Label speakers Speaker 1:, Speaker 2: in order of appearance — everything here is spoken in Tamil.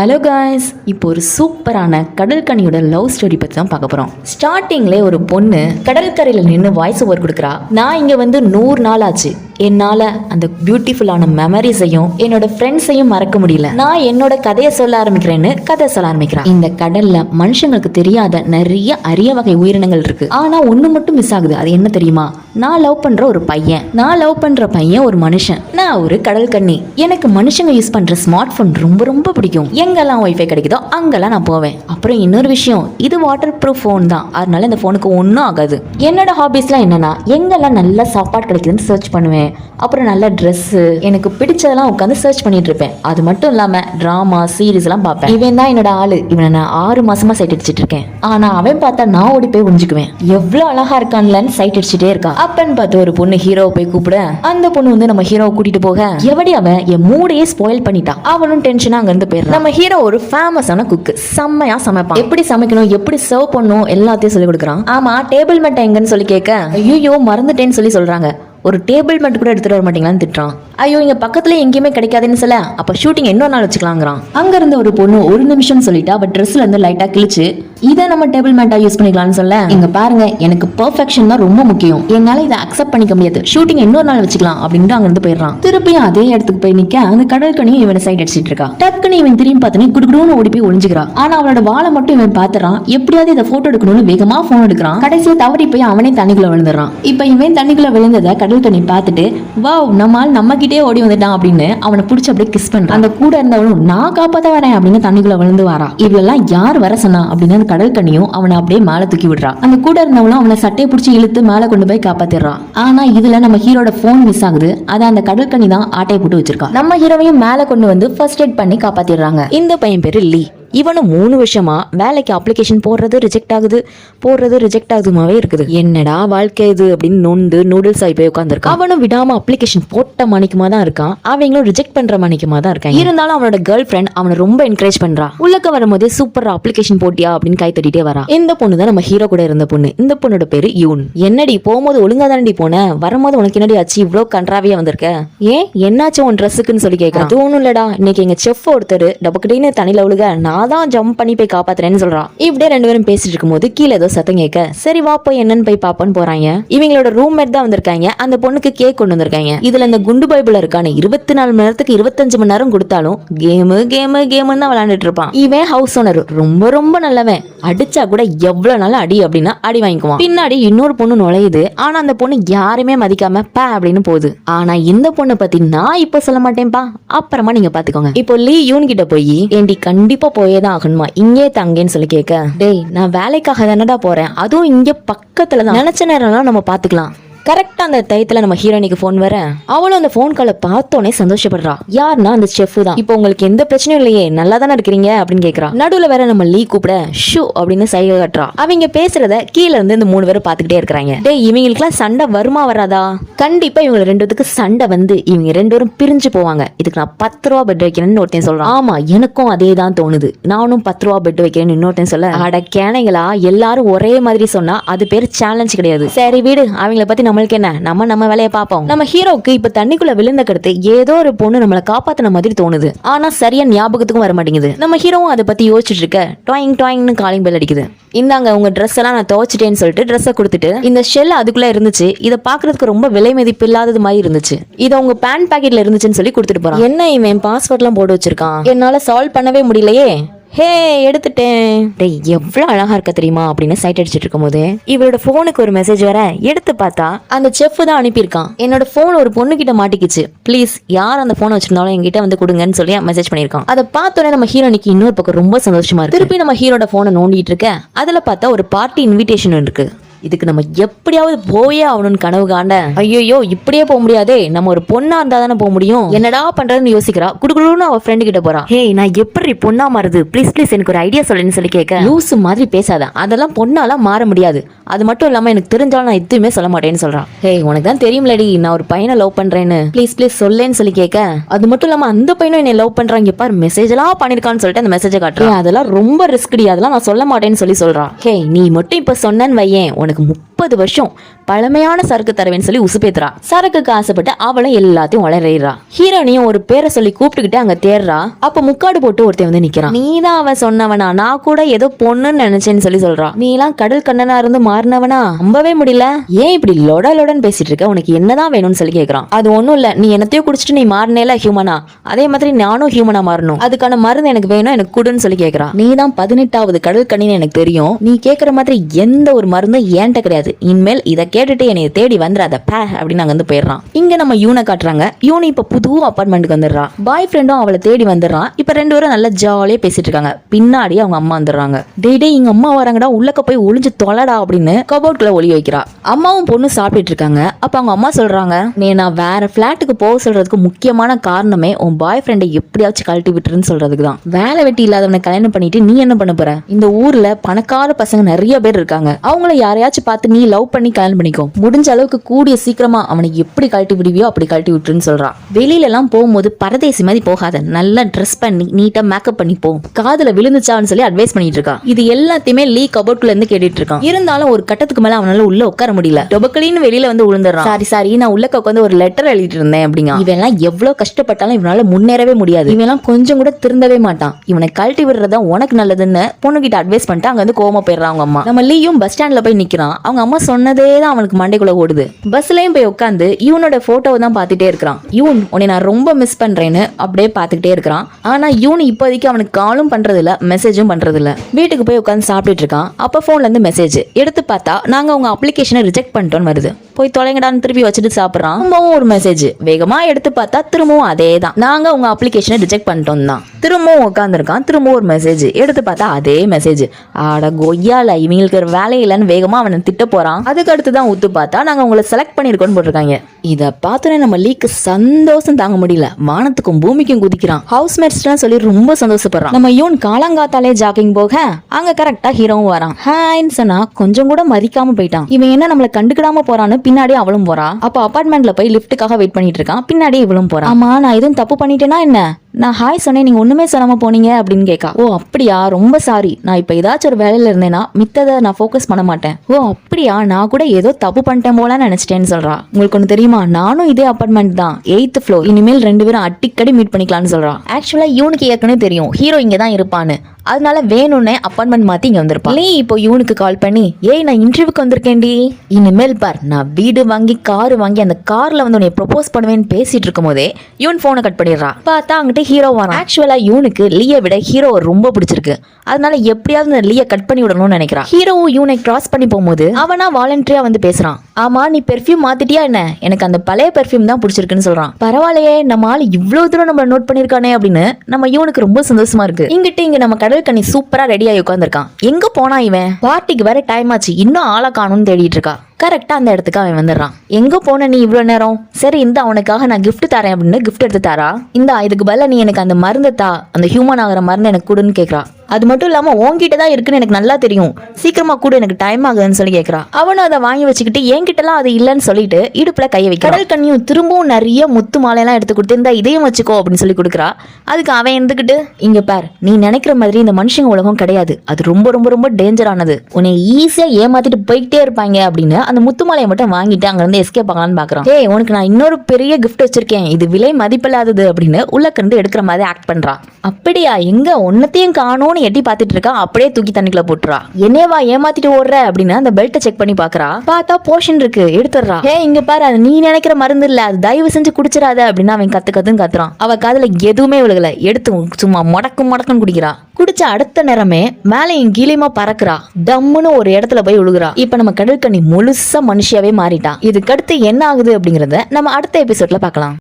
Speaker 1: ஹலோ காய்ஸ் இப்போ ஒரு சூப்பரான கடற்கனியோட லவ் ஸ்டோரி பற்றி தான் பார்க்க போகிறோம் ஸ்டார்டிங்லேயே ஒரு பொண்ணு கடற்கரையில் நின்று வாய்ஸ் ஓவர் கொடுக்குறா. நான் இங்கே வந்து நூறு நாள் ஆச்சு. என்னால் அந்த பியூட்டிஃபுல்லான மெமரிஸையும் என்னோட ஃப்ரெண்ட்ஸையும் மறக்க முடியல. நான் என்னோட கதையை சொல்ல ஆரம்பிக்கிறேன்னு கதை சொல்ல ஆரம்பிக்கிறேன். இந்த கடல்ல மனுஷங்களுக்கு தெரியாத நிறைய அரிய வகை உயிரினங்கள் இருக்கு. ஆனா ஒண்ணு மட்டும் மிஸ் ஆகுது. அது என்ன தெரியுமா? நான் லவ் பண்ற ஒரு பையன். நான் லவ் பண்ற பையன் ஒரு மனுஷன். நான் ஒரு கடல் கண்ணி. எனக்கு மனுஷங்க யூஸ் பண்ற ஸ்மார்ட் போன் ரொம்ப ரொம்ப பிடிக்கும். எங்கெல்லாம் ஒய்ஃபை கிடைக்குதோ அங்கெல்லாம் நான் போவேன். அப்புறம் இன்னொரு விஷயம். இது வாட்டர் ப்ரூஃப் ஃபோன் தான். அதனால இந்த ஃபோனுக்கு ஒன்றும் ஆகாது. என்னோட ஹாபீஸ்லாம் என்னன்னா எங்கெல்லாம் நல்ல சாப்பாடு கிடைக்குதுன்னு சர்ச் பண்ணுவேன். அப்புறம் நல்ல ட்ரெஸ்ஸு எனக்கு பிடிச்சதெல்லாம் உட்காந்து சர்ச் பண்ணிட்டு இருப்பேன். அது மட்டும் இல்லாமல் ட்ராமா சீரிஸ் எல்லாம் பார்ப்பேன். இவன் தான் என்னோட ஆளு. இவனை நான் ஆறு மாசமா சைட் அடிச்சிட்டு இருக்கேன். ஆனா அவன் பார்த்தா நான் ஓடி போய் ஒழிஞ்சுக்குவேன் எவ்வளோ அழகா இருக்கான்லன்னு சைட் அடிச்சுட்டே இருக்கா. அப்பன்னு பார்த்து ஒரு பொண்ணு ஹீரோவை போய் கூப்பிட அந்த பொண்ணு வந்து நம்ம ஹீரோவை கூட்டிட்டு போக. எவடி அவன்? என் மூடையே ஸ்பாயில் பண்ணிட்டான் அவனும் டென்ஷனா அங்க இருந்து போயிடுறான் நம்ம ஹீரோ ஒரு ஃபேமஸான குக்கு செம்மையா சமைப்பான். எப்படி சமைக்கணும் எப்படி சர்வ் பண்ணணும் எல்லாத்தையும் சொல்லி கொடுக்குறான். ஆமா டேபிள் மேட் எங்கன்னு சொல்லி கேட்க. ஐயோ மறந்துட்டேன்னு சொல்லி சொல்றாங்க. ஒரு டேபிள் மட்டும் கூட எடுத்துகிட்டு வர மாட்டீங்களான்னு திட்டுறான். ஐயோ இங்க பக்கத்துல எங்கேயுமே கிடைக்காதுன்னு சொல்ல அப்ப ஷூட்டிங் இன்னொரு நாள் வச்சுக்கலாங்கிறான். அங்க இருந்த ஒரு பொண்ணு ஒரு நிமிஷம் சொல்லிட்டு அவ ட்ரெஸ்ல இருந்து லைட்டா கிழிச்சு இதை நம்ம டேபிள் மேட்டா யூஸ் பண்ணிக்கலாம்னு சொல்ல இங்க பாருங்க எனக்கு பெர்ஃபெக்ஷன் தான் ரொம்ப முக்கியம். என்னால இதை அக்செப்ட் பண்ணிக்க முடியாது. ஷூட்டிங் இன்னொரு நாள் வச்சுக்கலாம் அப்படின்ட்டு அங்க இருந்து போயிடுறான். திருப்பியும் அதே இடத்துக்கு போய் நிக்க அந்த கடற்கனியும் இவனை சைட் அடிச்சிட்டு இருக்கா. டக்குன்னு இவன் திரும்பி பார்த்தனே குடுகுடுன்னு ஓடி போய் ஒளிஞ்சுக்கிறான் ஆனா அவளோட வாழை மட்டும் இவன் பாத்துறான். எப்படியாவது இதை போட்டோ எடுக்கணும்னு வேகமா போன் எடுக்கிறான். கடைசியா தவறி போய் அவனே தண்ணிக்குள்ள விழுந்துடுறான். இப்ப இவன் தண்ணிக்குள்ள விழுந்ததை கடல் கனி பார்த்துட்டு வாவ் நம்மால் நம்ம கிட்ட ஓடி வந்துட்டான் அப்படின்னு அவனை பிடிச்சி அப்படியே கிஸ் பண்றான். அந்த கூட இருந்தவனும் நான் காப்பாற்ற வரேன் அப்படின்னு தண்ணிக்குள்ள விழுந்து வாரா. இவெல்லாம் யார் வர சொன்னா அப்படின்னு அந்த கடல் அவனை அப்படியே மேல தூக்கி விடுறான் அந்த கூட இருந்தவனும் அவனை சட்டையை பிடிச்சி இழுத்து மேல கொண்டு போய் காப்பாத்திடுறான் ஆனா இதுல நம்ம ஹீரோட போன் மிஸ் ஆகுது. அதை அந்த கடல் தான் ஆட்டையை போட்டு வச்சிருக்கான் நம்ம ஹீரோவையும் மேல கொண்டு வந்து ஃபர்ஸ்ட் எய்ட் பண்ணி காப்பாத்திடுறாங்க. இந்த பையன் பேரு லீ. இவனும் மூணு வருஷமா வேலைக்கு அப்ளிகேஷன் போடுறது ரிஜெக்ட் ஆகுது. போடுறது ரிஜெக்ட் ஆகுதுமாவே இருக்குது. என்னடா வாழ்க்கை இது அப்படின்னு நொண்டு நூடுல்ஸ் ஆகி போய் உட்காந்துருக்கான் அவனும் விடாம அப்ளிகேஷன் போட்ட மணிக்குமா தான் இருக்கான். அவங்களும் ரிஜெக்ட் பண்ற மணிக்குமா தான் இருக்கான் இருந்தாலும் அவனோட கேர்ள் ஃப்ரெண்ட் அவனை ரொம்ப என்கரேஜ் பண்றா. உள்ளக்க வரும்போதே சூப்பர் அப்ளிகேஷன் போட்டியா அப்படின்னு கை தட்டிட்டே வரா. இந்த பொண்ணு தான் நம்ம ஹீரோ கூட இருந்த பொண்ணு. இந்த பொண்ணோட பேரு யூன். என்னடி போகும்போது ஒழுங்கா தானடி போன? வரும்போது உனக்கு என்னடி ஆச்சு? இவ்வளோ கன்றாவியா வந்திருக்க? ஏன்? என்னாச்சு உன் ட்ரெஸ்ஸுக்குன்னு சொல்லி கேட்கறான் அது ஒன்றும் இல்லடா. இன்னைக்கு எங்க செஃப் ஒருத்தர் டபக்கிட்டேன்னு தனியில் விழுக நான் தான் ஜம்ப் பண்ணி போய் காப்பாத்துறேன்னு சொல்றான். இப்படியே ரெண்டு பேரும் பேசிட்டு இருக்கும்போது கீழே ஏதோ சத்தம் கேட்க சரி வா போய் என்னன்னு போய் பாப்பான்னு போறாங்க. இவங்களோட ரூம்மேட் தான் வந்திருக்காங்க. அந்த பொண்ணுக்கு கேக் கொண்டு வந்திருக்காங்க. இதுல இந்த குண்டு பைபிள் இருக்கான இருபத்தி நாலு மணி நேரத்துக்கு இருபத்தஞ்சு மணி நேரம் கொடுத்தாலும் கேமு கேமு கேமுன்னு தான் விளையாண்டுட்டு இருப்பான். இவன் ஹவுஸ் ஓனர் ரொம்ப ரொம்ப நல்லவன். அடிச்சா கூட எவ்வளவு நாள் அடி அப்படின்னா அடி வாங்கிக்குவான். பின்னாடி இன்னொரு பொண்ணு நுழையுது. ஆனா அந்த பொண்ணு யாருமே மதிக்காம பே அப்படின்னு போகுது. ஆனா இந்த பொண்ணை பத்தி நான் இப்ப சொல்ல மாட்டேன்பா. அப்புறமா நீங்க பாத்துக்கோங்க. இப்போ லீ யூன் கிட்ட போய் ஏண்டி கண்டிப்பா போய் தான் ஆகணுமா இங்கே தங்கேன்னு சொல்லி கேட்க டேய் நான் வேலைக்காக தானடா போறேன். அதுவும் இங்க பக்கத்துல தான் நினைச்ச நேரம்லாம் நம்ம பாத்துக்கலாம். கரெக்டாக அந்த டயத்தில் நம்ம ஹீரோனிக்கு ஃபோன் வர அவளும் அந்த ஃபோன் காலை பார்த்தோன்னே சந்தோஷப்படுறா. யாருன்னா அந்த செஃப் தான். இப்போ உங்களுக்கு எந்த பிரச்சனையும் இல்லையே நல்லா தானே இருக்கிறீங்க அப்படின்னு கேட்குறா நடுவுல வேற நம்ம லீ கூப்பிட ஷூ அப்படின்னு சைகை காட்டுறா. அவங்க பேசுறத கீழ இருந்து இந்த மூணு பேரும் பாத்துக்கிட்டே இருக்கிறாங்க. டேய் இவங்களுக்குலாம் சண்டை வருமா வராதா? கண்டிப்பா இவங்க ரெண்டுத்துக்கு சண்டை வந்து இவங்க ரெண்டு பேரும் பிரிஞ்சு போவாங்க. இதுக்கு நான் பத்து ரூபா பெட் வைக்கிறேன்னு ஒருத்தன் சொல்றான். ஆமா எனக்கும் அதே தான் தோணுது. நானும் பத்து ரூபா பெட் வைக்கிறேன்னு இன்னொருத்தன் சொல்ல அட கேனைகளா எல்லாரும் ஒரே மாதிரி சொன்னா அது பேர் சேலஞ்ச் கிடையாது. சரி வீடு. அவங்கள பத்தி நம்மளுக்கு என்ன? நம்ம நம்ம வேலையை பார்ப்போம். நம்ம ஹீரோக்கு இப்ப தண்ணிக்குள்ள விழுந்த கடுத்து ஏதோ ஒரு பொண்ணு நம்மளை காப்பாத்தின மாதிரி தோணுது. ஆனா சரியா ஞாபகத்துக்கும் வர மாட்டேங்குது. நம்ம ஹீரோவும் அதை பத்தி யோசிச்சுட்டு இருக்க டாயிங் டாயிங்னு காலிங் பெல் அடிக்குது. இந்தாங்க உங்க ட்ரெஸ் எல்லாம் நான் துவைச்சிட்டேன்னு சொல்லிட்டு ட்ரெஸ்ஸை கொடுத்துட்டு இந்த ஷெல் அதுக்குள்ள இருந்துச்சு. இதை பாக்குறதுக்கு ரொம்ப விலை மதிப்பு இல்லாதது மாதிரி இருந்துச்சு. இதை உங்க பேண்ட் பாக்கெட்ல இருந்துச்சுன்னு சொல்லி கொடுத்துட்டு போறான். என்ன இவன் பாஸ்வேர்ட்லாம் போட்டு வச்சிருக்கான்? என்னால சால்வ் பண்ணவே முடியலையே. ஹே எடுத்துட்டேன். டேய் எவ்வளோ அழகா இருக்க தெரியுமா? அப்படின்னு சைட் அடிச்சிட்டு இருக்கும்போது இவரோட ஃபோனுக்கு ஒரு மெசேஜ் வர எடுத்து பார்த்தா அந்த செஃப் தான் அனுப்பியிருக்கான். என்னோட ஃபோன் ஒரு பொண்ணு கிட்ட மாட்டிக்கிச்சு. ப்ளீஸ் யார் அந்த ஃபோன் வச்சிருந்தாலும் என்கிட்ட வந்து கொடுங்கன்னு சொல்லி மெசேஜ் பண்ணியிருக்கான். அதை பார்த்தோன்னே நம்ம ஹீரோனிக்கு இன்னொரு பக்கம் ரொம்ப சந்தோஷமா இருக்கு. திருப்பி நம்ம ஹீரோட ஃபோனை நோண்டிட்டு இருக்க அதில் பார்த்தா ஒரு பார்ட்டி இன்விடேஷன் இருக்கு. இதுக்கு நம்ம எப்படியாவது போயே ஆகணும்னு கனவு காண்ட ஐயோ இப்படியே போக முடியாதே. நம்ம ஒரு பொண்ணா இருந்தா தானே போக முடியும். என்னடா பண்றதுன்னு யோசிக்கிறா. குடுக்குடுன்னு அவ ஃப்ரெண்டு கிட்ட போறான் ஹே நான் எப்படி பொண்ணா மாறுது ப்ளீஸ் ப்ளீஸ் எனக்கு ஒரு ஐடியா சொல்லுன்னு சொல்லி கேட்க லூசு மாதிரி பேசாத. அதெல்லாம் பொண்ணாலாம் மாற முடியாது. அது மட்டும் இல்லாம எனக்கு தெரிஞ்சாலும் நான் எதுவுமே சொல்ல மாட்டேன்னு சொல்றான் ஹே உனக்கு தான் தெரியும்லடி. நான் ஒரு பையனை லவ் பண்றேன்னு. ப்ளீஸ் ப்ளீஸ் சொல்லேன்னு சொல்லி கேட்க அது மட்டும் இல்லாம அந்த பையனும் என்னை லவ் பண்றாங்க பாரு மெசேஜ் எல்லாம் பண்ணிருக்கான்னு சொல்லிட்டு அந்த மெசேஜை காட்டுறேன் அதெல்லாம் ரொம்ப ரிஸ்க்டி அதெல்லாம் நான் சொல்ல மாட்டேன்னு சொல்லி சொல்றான் ஹே நீ மட்டும் இப்ப சொன்னேன்னு வையேன். உனக்கு முப்பது முப்பது வருஷம் பழமையான சரக்கு தரவேன்னு சொல்லி உசுப்பேத்துறா சரக்குக்கு ஆசைப்பட்டு அவளும் எல்லாத்தையும் வளர்றா. ஹீரோனையும் ஒரு பேரை சொல்லி கூப்பிட்டுக்கிட்டு அங்க தேடுறா அப்ப முக்காடு போட்டு ஒருத்தன் வந்து நிக்கிறான் நீதான் அவன் சொன்னவனா? நான் கூட ஏதோ பொண்ணுன்னு நினைச்சேன்னு சொல்லி சொல்றான் நீ எல்லாம் கடல் கண்ணனா இருந்து மாறினவனா? நம்பவே முடியல. ஏன் இப்படி லொட லொடன்னு பேசிட்டு இருக்க? உனக்கு என்னதான் வேணும்னு சொல்லி கேக்குறான். அது ஒண்ணும் இல்ல. நீ என்னத்தையோ குடிச்சிட்டு நீ மாறினேல ஹியூமனா அதே மாதிரி நானும் ஹியூமனா மாறணும். அதுக்கான மருந்து எனக்கு வேணும் எனக்கு குடுன்னு சொல்லி கேக்குறான் நீ தான் பதினெட்டாவது கடல் கண்ணின்னு எனக்கு தெரியும். நீ கேக்குற மாதிரி எந்த ஒரு மருந்தும் ஏன்ட்ட கிடையாது. இனிமேல் இதை கேட்டுட்டு என்னை தேடி வந்துடாத பே அப்படின்னு அங்கே வந்து போயிடுறான். இங்க நம்ம யூனை காட்டுறாங்க. யூனி இப்போ புது அப்பார்ட்மெண்ட்டுக்கு வந்துடுறான் பாய் ஃப்ரெண்டும் அவளை தேடி வந்துடுறான். இப்போ ரெண்டு பேரும் நல்லா ஜாலியாக பேசிட்டு இருக்காங்க பின்னாடி அவங்க அம்மா வந்துடுறாங்க. டே டே எங்க அம்மா வராங்கடா. உள்ளக்க போய் ஒளிஞ்சு தொலைடா அப்படின்னு கபோர்ட்குள்ள ஒளி வைக்கிறா. அம்மாவும் பொண்ணு சாப்பிட்டுட்டு இருக்காங்க. அப்ப அவங்க அம்மா சொல்றாங்க நீ நான் வேற ஃபிளாட்டுக்கு போக சொல்றதுக்கு முக்கியமான காரணமே உன் பாய் ஃப்ரெண்டை எப்படியாச்சும் கழட்டி விட்டுருன்னு சொல்றதுக்கு தான். வேலை வெட்டி இல்லாதவனை கல்யாணம் பண்ணிட்டு நீ என்ன பண்ண போற? இந்த ஊர்ல பணக்கார பசங்க நிறைய பேர் இருக்காங்க. அவங்கள யாரையாச்சும் பார்த்து நீ லவ் பண்ணி கல்யாணம் பண்ணிக்கோ. முடிஞ்ச அளவுக்கு கூடிய சீக்கிரமா அவனை எப்படி கழட்டி விடுவியோ அப்படி கழட்டி விட்டுருன்னு சொல்றான் வெளியில எல்லாம் போகும்போது பரதேசி மாதிரி போகாத. நல்லா ட்ரெஸ் பண்ணி நீட்டா மேக்கப் பண்ணி போ. காதுல விழுந்துச்சான்னு சொல்லி அட்வைஸ் பண்ணிட்டு இருக்கான் இது எல்லாத்தையுமே லீ கபோர்ட்ல இருந்து கேட்டுட்டு இருக்கான். இருந்தாலும் ஒரு கட்டத்துக்கு மேல அவனால உள்ள உட்கார முடியல. டொபக்கலின்னு வெளியில வந்து விழுந்துடுறான் சாரி சாரி நான் உள்ள உட்காந்து ஒரு லெட்டர் எழுதிட்டு இருந்தேன் அப்படிங்க. இவெல்லாம் எவ்வளவு கஷ்டப்பட்டாலும் இவனால முன்னேறவே முடியாது. இவன் கொஞ்சம் கூட திருந்தவே மாட்டான். இவனை கழட்டி விடுறதா உனக்கு நல்லதுன்னு பொண்ணுகிட்ட அட்வைஸ் பண்ணிட்டு அங்க வந்து கோவமா போயிடுறான் அவங்க அம்மா. நம்ம லீயும் பஸ் ஸ்டாண்ட்ல போய் நிக்கிறான். அவங்க அம்மா சொன்னதே தான் அவனுக்கு மண்டைக்குள்ள ஓடுது. பஸ்லயும் போய் உட்காந்து யூனோட போட்டோவை தான் பார்த்துட்டே இருக்கிறான். யூன் உன்னை நான் ரொம்ப மிஸ் பண்றேன்னு அப்படியே பார்த்துக்கிட்டே இருக்கிறான். ஆனா யூன் இப்போதைக்கு அவனுக்கு காலும் பண்றது இல்ல மெசேஜும் பண்றது இல்ல வீட்டுக்கு போய் உட்காந்து சாப்பிட்டுட்டு இருக்கான். அப்ப போன்ல இருந்து மெசேஜ் எடுத்து பார்த்தா நாங்க உங்க அப்ளிகேஷனை ரிஜெக்ட் பண்ணிட்டோம்னு வருது. போய் தொலைங்கடான்னு திருப்பி வச்சுட்டு சாப்பிட்றான். திரும்பவும் ஒரு மெசேஜ் வேகமா எடுத்து பார்த்தா திரும்பவும் அதே தான் நாங்க உங்க அப்ளிகேஷனை ரிஜெக்ட் பண்ணிட்டோம் தான். திரும்பவும் உட்காந்துருக்கான் திரும்பவும் ஒரு மெசேஜ் எடுத்து பார்த்தா அதே மெசேஜ் ஆட கொய்யால இவங்களுக்கு ஒரு வேலை இல்லைன்னு வேகமா அவனை திட்ட போறான். அதுக்கு அடுத்து தான் ஊத்து பார்த்தா நாங்க உங்களை செலக்ட் பண்ணிருக்கோம்னு போட்டிருக்காங்க. இதை பார்த்தோன்னே நம்ம லீக்கு சந்தோஷம் தாங்க முடியல. வானத்துக்கும் பூமிக்கும் குதிக்கிறான். ஹவுஸ் மேட்ஸ்லாம் சொல்லி ரொம்ப சந்தோஷப்படுறான். நம்ம யூன் காலங்காத்தாலே ஜாக்கிங் போக அங்க கரெக்டா ஹீரோவும் வரான். ஹாய்ன்னு சொன்னா கொஞ்சம் கூட மதிக்காம போயிட்டான். இவன் என்ன நம்மள கண்டுக்கிடாம போறான்னு பின்னாடி அவளும் போறா. அப்ப அபார்ட்மெண்ட்ல போய் லிஃப்ட்டுக்காக வெயிட் பண்ணிட்டு இருக்கான். பின்னாடி இவளும் போறான் ஆமா நான் எதுவும் தப்பு பண்ணிட்டேனா என்ன? நான் ஹாய் சொன்னேன் நீங்கள் ஒன்றுமே சொல்லாமல் போனீங்க அப்படின்னு கேட்கா ஓ அப்படியா? ரொம்ப சாரி நான் இப்போ ஏதாச்சும் ஒரு வேலையில் இருந்தேன்னா மித்ததை நான் ஃபோக்கஸ் பண்ண மாட்டேன். ஓ அப்படியா? நான் கூட ஏதோ தப்பு பண்ணிட்டேன் போலன்னு நினச்சிட்டேன்னு சொல்கிறா உங்களுக்கு ஒன்று தெரியுமா? நானும் இதே அப்பார்ட்மெண்ட் தான். எயித் ஃப்ளோர் இனிமேல் ரெண்டு பேரும் அடிக்கடி மீட் பண்ணிக்கலாம்னு சொல்கிறான் ஆக்சுவலாக இவனுக்கு ஏற்கனவே தெரியும். ஹீரோ இங்கே தான் இருப்பான்னு. அதனால வேணும்னே அப்பாயின்மெண்ட் மாத்தி இங்க வந்திருப்பான். நீ இப்போ இவனுக்கு கால் பண்ணி ஏய் நான் இன்டர்வியூக்கு வந்திருக்கேன்டி. இனிமேல் பார் நான் வீடு வாங்கி கார் வாங்கி அந்த கார்ல வந்து உன்னை ப்ரொபோஸ் பண்ணுவேன்னு பேசிட்டு இருக்கும் போதே இவன் போனை கட் பண்ணிடுறான் பார்த்தா அங்கிட்ட ஹீரோ வரான். ஆக்சுவலா இவனுக்கு லீயை விட ஹீரோ ரொம்ப பிடிச்சிருக்கு. அதனால எப்படியாவது இந்த லீயை கட் பண்ணி விடணும்னு நினைக்கிறான் ஹீரோவும் இவனை கிராஸ் பண்ணி போகும்போது அவனா வாலண்டரியா வந்து பேசுறான். ஆமா நீ பெர்ஃப்யூம் மாத்திட்டியா என்ன? எனக்கு அந்த பழைய பெர்ஃப்யூம் தான் பிடிச்சிருக்குன்னு சொல்றான். பரவாயில்லையே நம்ம ஆள் இவ்வளவு தூரம் நம்ம நோட் பண்ணிருக்கானே அப்படின்னு நம்ம இவனுக்கு ரொம்ப சந்தோஷமா இருக்கு. இங்கிட்ட இங்க நம்ம கடல் கண்ணி சூப்பரா ரெடியாகி உட்காந்துருக்கான் எங்க போனா இவன்? பார்ட்டிக்கு வேற டைம் ஆச்சு. இன்னும் ஆளை காணும்னு தேடிட்டு இருக்கா. கரெக்டாக அந்த இடத்துக்கு அவன் வந்துடுறான். எங்கே போன நீ இவ்வளோ நேரம்? சரி இந்த அவனுக்காக நான் கிஃப்ட் தரேன் அப்படின்னு கிஃப்ட் எடுத்து தரா? இந்த இதுக்கு பதில நீ எனக்கு அந்த மருந்து தா. அந்த ஹியூமன் ஆகிற மருந்து எனக்கு கொடுன்னு கேக்குறா. அது மட்டும் இல்லாம உன்கிட்ட தான் இருக்குன்னு எனக்கு நல்லா தெரியும். சீக்கிரமா கூட எனக்கு டைம் ஆகுதுன்னு சொல்லி கேக்குறா. அவனும் அதை வாங்கி வச்சுக்கிட்டு என்கிட்டலாம் அது இல்லைன்னு சொல்லிட்டு இடுப்புல கையை வைக்க கடல் கண்ணியும் திரும்பவும் நிறைய முத்து மாலையெல்லாம் எடுத்து கொடுத்து இந்த இதையும் வச்சுக்கோ அப்படின்னு சொல்லி கொடுக்குறா. அதுக்கு அவன் இருந்துக்கிட்டு இங்க பார் நீ நினைக்கிற மாதிரி இந்த மனுஷங்க உலகம் கிடையாது. அது ரொம்ப ரொம்ப ரொம்ப டேஞ்சரானது உன்னை ஈஸியா ஏமாத்திட்டு போயிட்டே இருப்பாங்க அப்படின்னு அந்த முத்துமாலையை மட்டும் வாங்கிட்டு அங்கிருந்து எஸ்கேப் ஆகலான்னு பாக்குறான் ஏய் உனக்கு நான் இன்னொரு பெரிய கிஃப்ட் வச்சிருக்கேன். இது விலை மதிப்பில்லாதது அப்படின்னு உள்ளக்க இருந்து எடுக்கிற மாதிரி ஆக்ட் பண்றா. அப்படியா? எங்க? ஒன்னத்தையும் காணோன்னு எட்டி பார்த்துட்டு இருக்கா? அப்படியே தூக்கி தண்ணிக்குள்ள போட்டுறா. என்னேவா ஏமாத்திட்டு ஓடுற? அப்படின்னு அந்த பெல்ட்டை செக் பண்ணி பாக்குறா. பார்த்தா போஷன் இருக்கு. எடுத்துடுறா ஏ இங்க பாரு. அது நீ நினைக்கிற மருந்து இல்ல. அது தயவு செஞ்சு குடிச்சிடாத. அப்படின்னு அவன் கத்து கத்துன்னு கத்துறான். அவ காதல எதுவுமே விழுகல. எடுத்து சும்மா முடக்கும் முடக்குன்னு குடிக்கிறா. குடிச்ச அடுத்த நேரமே மேலையும் கீழேயுமா பறக்குறா. டம்முன்னு ஒரு இடத்துல போய் விழுகுறா இப்ப நம்ம கடற்கண்ணி முழுசா மனுஷியாவே மாறிட்டான் இதுக்கடுத்து என்ன ஆகுது அப்படிங்கறத நம்ம அடுத்த எபிசோட்ல பார்க்கலாம்.